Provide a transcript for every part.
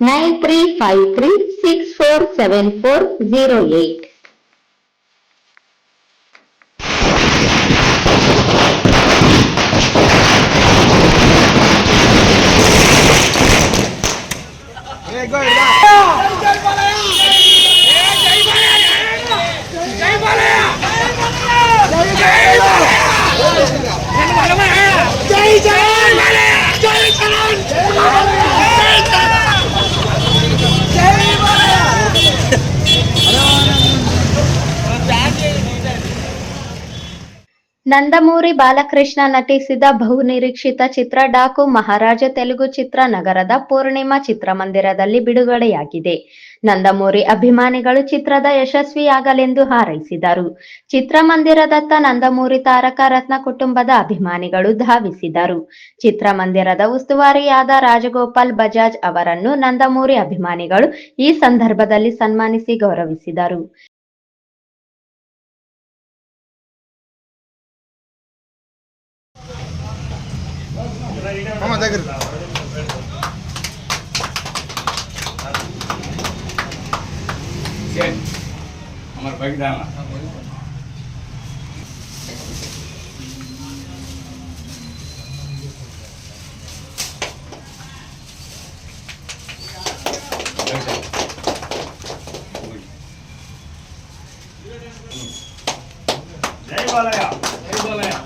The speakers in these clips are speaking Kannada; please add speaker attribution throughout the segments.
Speaker 1: Nine three five three six four seven four zero eight
Speaker 2: ಜೈ
Speaker 1: ನಂದಮೂರಿ ಬಾಲಕೃಷ್ಣ ನಟಿಸಿದ ಬಹುನಿರೀಕ್ಷಿತ ಚಿತ್ರ ಡಾಕು ಮಹಾರಾಜ ತೆಲುಗು ಚಿತ್ರ ನಗರದ ಪೂರ್ಣಿಮಾ ಚಿತ್ರಮಂದಿರದಲ್ಲಿ ಬಿಡುಗಡೆಯಾಗಿದೆ. ನಂದಮೂರಿ ಅಭಿಮಾನಿಗಳು ಚಿತ್ರದ ಯಶಸ್ವಿಯಾಗಲೆಂದು ಹಾರೈಸಿದರು. ಚಿತ್ರಮಂದಿರದತ್ತ ನಂದಮೂರಿ ತಾರಕ ರತ್ನ ಕುಟುಂಬದ ಅಭಿಮಾನಿಗಳು ಧಾವಿಸಿದರು. ಚಿತ್ರಮಂದಿರದ ಉಸ್ತುವಾರಿಯಾದ ರಾಜಗೋಪಾಲ್ ಬಜಾಜ್ ಅವರನ್ನು ನಂದಮೂರಿ ಅಭಿಮಾನಿಗಳು ಈ ಸಂದರ್ಭದಲ್ಲಿ ಸನ್ಮಾನಿಸಿ ಗೌರವಿಸಿದರು.
Speaker 3: దగ్గర
Speaker 4: আমার বাইক ডানা जय बालया। जय बालया।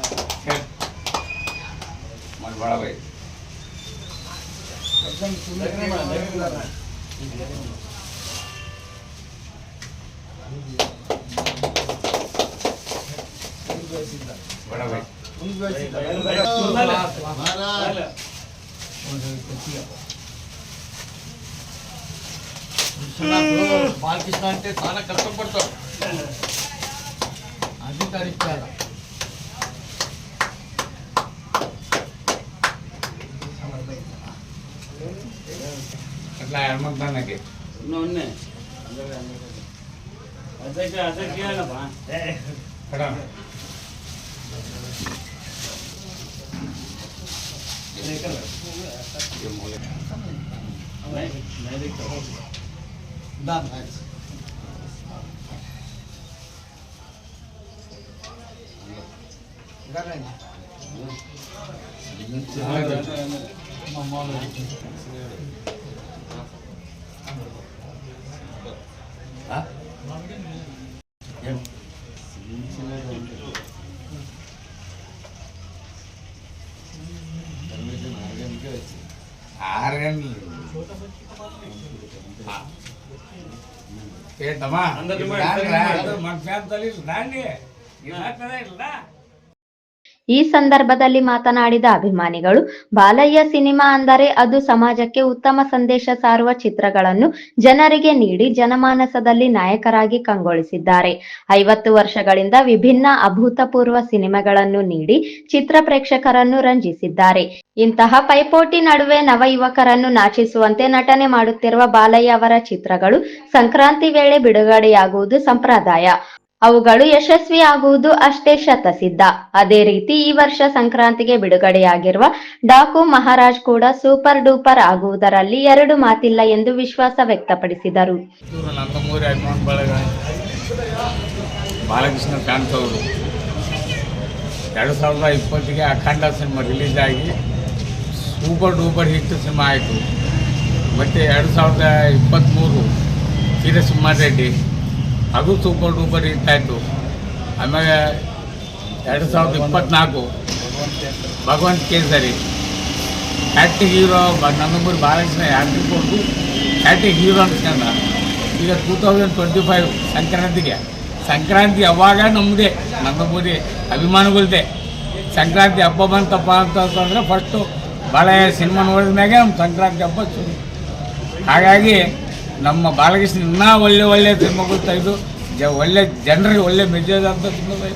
Speaker 4: हमारे बड़ा भाई। बड़ा भाई
Speaker 3: బాలకృష్ణ అంటే చాలా நான் அமௌண்ட்
Speaker 4: தான் எனக்கு
Speaker 5: இன்னொன்று ಅದಕ್ಕೆ ಅದಕ್ಕೆ ಹೇಳಪ್ಪ
Speaker 4: ಮೇಡಮ್ Done. Thanks. Done. ఆరు గంటలు ఏంటమ్మా
Speaker 5: అందరినీ
Speaker 4: ఇప్పుడు
Speaker 5: మరి
Speaker 4: రా,
Speaker 5: అందరినీ
Speaker 4: రా, మన ఫ్యాన్ తల్లి రాండి ఇలా కదా ఇలా
Speaker 1: ಈ ಸಂದರ್ಭದಲ್ಲಿ ಮಾತನಾಡಿದ ಅಭಿಮಾನಿಗಳು, ಬಾಲಯ್ಯ ಸಿನಿಮಾ ಅಂದರೆ ಅದು ಸಮಾಜಕ್ಕೆ ಉತ್ತಮ ಸಂದೇಶ ಸಾರುವ ಚಿತ್ರಗಳನ್ನು ಜನರಿಗೆ ನೀಡಿ ಜನಮಾನಸದಲ್ಲಿ ನಾಯಕರಾಗಿ ಕಂಗೊಳಿಸಿದ್ದಾರೆ. ಐವತ್ತು ವರ್ಷಗಳಿಂದ ವಿಭಿನ್ನ ಅಭೂತಪೂರ್ವ ಸಿನಿಮಾಗಳನ್ನು ನೀಡಿ ಚಿತ್ರ ಪ್ರೇಕ್ಷಕರನ್ನು ರಂಜಿಸಿದ್ದಾರೆ. ಇಂತಹ ಪೈಪೋಟಿ ನಡುವೆ ನವ ಯುವಕರನ್ನು ನಾಚಿಸುವಂತೆ ನಟನೆ ಮಾಡುತ್ತಿರುವ ಬಾಲಯ್ಯ ಅವರ ಚಿತ್ರಗಳು ಸಂಕ್ರಾಂತಿ ವೇಳೆ ಬಿಡುಗಡೆಯಾಗುವುದು ಸಂಪ್ರದಾಯ. ಅವುಗಳು ಯಶಸ್ವಿಯಾಗುವುದು ಅಷ್ಟೇ ಶತಸಿದ್ಧ. ಅದೇ ರೀತಿ ಈ ವರ್ಷ ಸಂಕ್ರಾಂತಿಗೆ ಬಿಡುಗಡೆಯಾಗಿರುವ ಡಾಕು ಮಹಾರಾಜ್ ಕೂಡ ಸೂಪರ್ ಡೂಪರ್ ಆಗುವುದರಲ್ಲಿ ಎರಡು ಮಾತಿಲ್ಲ ಎಂದು ವಿಶ್ವಾಸ ವ್ಯಕ್ತಪಡಿಸಿದರು.
Speaker 4: ಬಾಲಕೃಷ್ಣ ಎರಡು ಸಾವಿರದ ಇಪ್ಪತ್ತಿಗೆ ಅಖಂಡ ಸಿನಿಮಾ ರಿಲೀಸ್ ಆಗಿ ಸೂಪರ್ ಡೂಪರ್ ಹಿಟ್ ಸಿನಿಮಾ ಆಯಿತು. ಮತ್ತು ಎರಡು ಸಾವಿರದ ಇಪ್ಪತ್ತ್ಮೂರು ಸೀರೆ ರೆಡ್ಡಿ ಅದು ಸೂಪರ್ ಡೂಪರ್ ಆಯಿತು ಆಮೇಲೆ ಎರಡು ಸಾವಿರದ ಇಪ್ಪತ್ನಾಲ್ಕು ಭಗವಂತ ಕೇಸರಿ. ಹ್ಯಾಟ್ರಿಕ್ ಹೀರೋ ನನ್ನೊಬ್ಬರು ಬಾಲಕೃಷ್ಣ ಹ್ಯಾಟ್ರಿಕ್ ಕೊಟ್ಟು ಹ್ಯಾಟ್ರಿಕ್ ಹೀರೋ ಅನ್ಸ್ಕೊಂಡ. ಈಗ ಟೂ ತೌಸಂಡ್ ಟ್ವೆಂಟಿ ಫೈವ್ ಸಂಕ್ರಾಂತಿಗೆ. ಸಂಕ್ರಾಂತಿ ಅವಾಗ ನಮ್ಮದೇ ನಂದಮೂರಿ ಅಭಿಮಾನಿಗಳ್ದೆ. ಸಂಕ್ರಾಂತಿ ಹಬ್ಬ ಬಂತಪ್ಪ ಅಂತಂದ್ರೆ ಫಸ್ಟು ಬಾಳೆ ಸಿನಿಮಾ ನೋಡಿದ ಮ್ಯಾಗೆ ನಮ್ಮ ಸಂಕ್ರಾಂತಿ ಹಬ್ಬ ಶುರು. ಹಾಗಾಗಿ ನಮ್ಮ ಬಾಲಕೃಷ್ಣ ಇನ್ನೂ ಒಳ್ಳೆ ಒಳ್ಳೆ ಸಿನಿಮಾಗಳು ತೆಗೆದು ಜ ಒಳ್ಳೆ ಜನರಿಗೆ ಒಳ್ಳೆ ಮೆಸೇಜ್ ಅಂತ ಸಿನಿಮಾ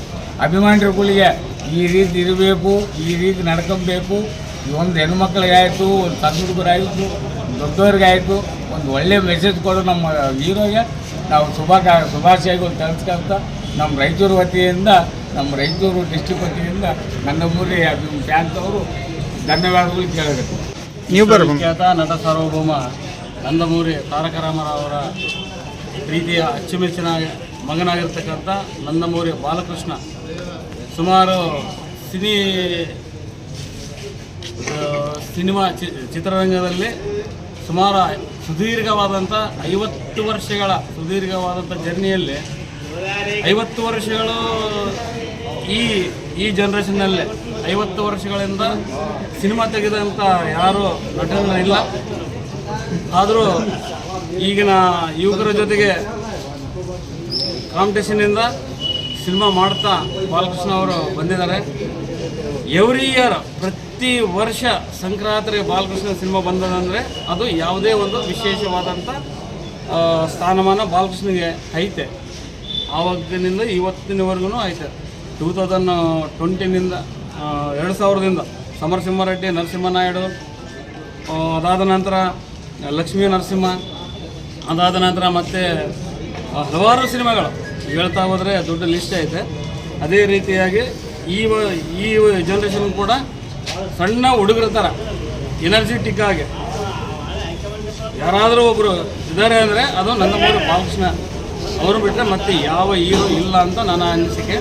Speaker 4: ಅಭಿಮಾನಿಗಳಿಗೆ ಈ ರೀತಿ ಇರಬೇಕು ಈ ರೀತಿ ನಡ್ಕೊಬೇಕು. ಈ ಒಂದು ಹೆಣ್ಮಕ್ಳಿಗಾಯಿತು ಒಂದು ಸಣ್ಣ ಹುಡುಗರಾಯಿತು ದೊಡ್ಡವ್ರಿಗಾಯಿತು ಒಂದು ಒಳ್ಳೆ ಮೆಸೇಜ್ ಕೊಡು ನಮ್ಮ ಹೀರೋಗೆ. ನಾವು ಶುಭ ಶುಭಾಶಯಗಳು ತಿಳಿಸ್ಕೊಂತ ನಮ್ಮ ರಾಯಚೂರು ವತಿಯಿಂದ ನಮ್ಮ ರಾಯಚೂರು ಡಿಸ್ಟಿಕ್ ವತಿಯಿಂದ ನನ್ನ ಮೂರಿ ಫ್ಯಾನ್ಸ್ ಅವರು ಧನ್ಯವಾದಗಳು ಕೇಳಬೇಕು.
Speaker 6: ನೀವು
Speaker 5: ನಟ ಸಾರ್ವಭೌಮ. ನಂದಮೂರಿ ತಾರಕ ರಾಮರಾವ್ ಅವರ ಪ್ರೀತಿಯ ಅಚ್ಚುಮೆಚ್ಚಿನ ಮಗನಾಗಿರ್ತಕ್ಕಂಥ ನಂದಮೂರಿ ಬಾಲಕೃಷ್ಣ. ಸುಮಾರು ಸಿನಿ ಸಿನಿಮಾ ಚಿತ್ರರಂಗದಲ್ಲಿ ಸುಮಾರು ಸುದೀರ್ಘವಾದಂಥ ಐವತ್ತು ವರ್ಷಗಳ ಸುದೀರ್ಘವಾದಂಥ ಜರ್ನಿಯಲ್ಲಿ ಐವತ್ತು ವರ್ಷಗಳು ಈ ಈ ಜನ್ರೇಷನ್ನಲ್ಲಿ ಐವತ್ತು ವರ್ಷಗಳಿಂದ ಸಿನಿಮಾ ತೆಗೆದಂಥ ಯಾರೂ ನಟನ ಇಲ್ಲ ಆದರೂ ಈಗಿನ ಯುವಕರ ಜೊತೆಗೆ ಕಾಂಪಿಟೇಷನಿಂದ ಸಿನಿಮಾ ಮಾಡ್ತಾ ಬಾಲಕೃಷ್ಣ ಅವರು ಬಂದಿದ್ದಾರೆ. ಎವ್ರಿ ಇಯರ್ ಪ್ರತಿ ವರ್ಷ ಸಂಕ್ರಾಂತಿಗೆ ಬಾಲಕೃಷ್ಣ ಸಿನಿಮಾ ಬಂದದಂದರೆ ಅದು ಯಾವುದೇ ಒಂದು ವಿಶೇಷವಾದಂಥ ಸ್ಥಾನಮಾನ ಬಾಲಕೃಷ್ಣಗೆ ಐತೆ. ಆವಾಗಿನಿಂದ ಇವತ್ತಿನವರೆಗೂ ಐತೆ. ಟೂ ತೌಸಂಡ್ ಟ್ವೆಂಟಿನಿಂದ ಎರಡು ಸಾವಿರದಿಂದ ಸಮರಸಿಂಹಾರೆಡ್ಡಿ ನರಸಿಂಹನಾಯ್ಡು ಅದಾದ ನಂತರ ಲಕ್ಷ್ಮೀ ನರಸಿಂಹ, ಅದಾದ ನಂತರ ಮತ್ತೆ ಹಲವಾರು ಸಿನಿಮಾಗಳು. ಹೇಳ್ತಾ ಹೋದರೆ ದೊಡ್ಡ ಲಿಸ್ಟ್ ಐತೆ. ಅದೇ ರೀತಿಯಾಗಿ ಈ ಈ ಜನ್ರೇಷನ್ ಕೂಡ ಸಣ್ಣ ಹುಡುಗರ ಥರ ಎನರ್ಜೆಟಿಕ್ ಆಗಿ ಯಾರಾದರೂ ಒಬ್ಬರು ಇದ್ದಾರೆ ಅಂದರೆ ಅದು ಮೂರು ಬಾಲಕೃಷ್ಣ ಅವರು ಬಿಟ್ಟರೆ ಮತ್ತೆ ಯಾವ ಹೀರೋ ಇಲ್ಲ ಅಂತ ನನ್ನ ಅನಿಸಿಕೆ.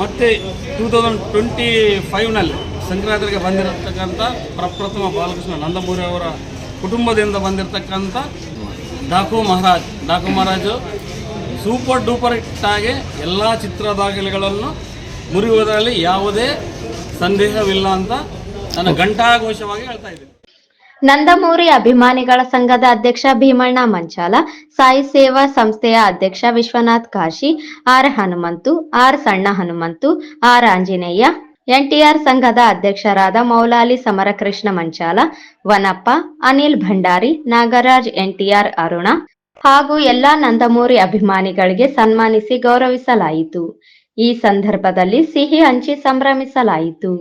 Speaker 5: ಮತ್ತು ಟೂ ತೌಸಂಡ್ ಟ್ವೆಂಟಿ ಫೈವ್ನಲ್ಲಿ ಸಂಕ್ರಾಂತಿಗೆ ಬಂದಿರತಕ್ಕಂಥ ಪ್ರಪ್ರಥಮ ಬಾಲಕೃಷ್ಣ ನಂದಮೂರಿ ಅವರ ಕುಟುಂಬದಿಂದ ಬಂದಿರತಕ್ಕಂಥ Daku Maharaj, Daku Maharaj super duper hit ಆಗಿ ಎಲ್ಲ ಚಿತ್ರದಾಖಲೆಗಳನ್ನು ಮುರಿಯುವುದರಲ್ಲಿ ಯಾವುದೇ ಸಂದೇಹವಿಲ್ಲ ಅಂತ ನನ್ನ ಘಂಟಾಘೋಷವಾಗಿ ಹೇಳ್ತಾ ಇದ್ದೀನಿ.
Speaker 1: ನಂದಮೂರಿ ಅಭಿಮಾನಿಗಳ ಸಂಘದ ಅಧ್ಯಕ್ಷ ಭೀಮಣ್ಣ ಮಂಚಾಲ, ಸಾಯಿ ಸೇವಾ ಸಂಸ್ಥೆಯ ಅಧ್ಯಕ್ಷ ವಿಶ್ವನಾಥ್ ಕಾಶಿ, ಆರ್ ಹನುಮಂತು, ಆರ್ ಸಣ್ಣ ಹನುಮಂತು, ಆರ್ ಆಂಜನೇಯ ಎನ್ಟಿಆರ್ ಸಂಘದ ಅಧ್ಯಕ್ಷರಾದ ಮೌಲಾಲಿ ಸಮರಕೃಷ್ಣ ಮಂಚಾಲ, ವನಪ್ಪ, ಅನಿಲ್ ಭಂಡಾರಿ, ನಾಗರಾಜ್ ಎನ್ಟಿಆರ್ ಅರುಣ ಹಾಗೂ ಎಲ್ಲಾ ನಂದಮೂರಿ ಅಭಿಮಾನಿಗಳಿಗೆ ಸನ್ಮಾನಿಸಿ ಗೌರವಿಸಲಾಯಿತು. ಈ ಸಂದರ್ಭದಲ್ಲಿ ಸಿಹಿ ಹಂಚಿ ಸಂಭ್ರಮಿಸಲಾಯಿತು.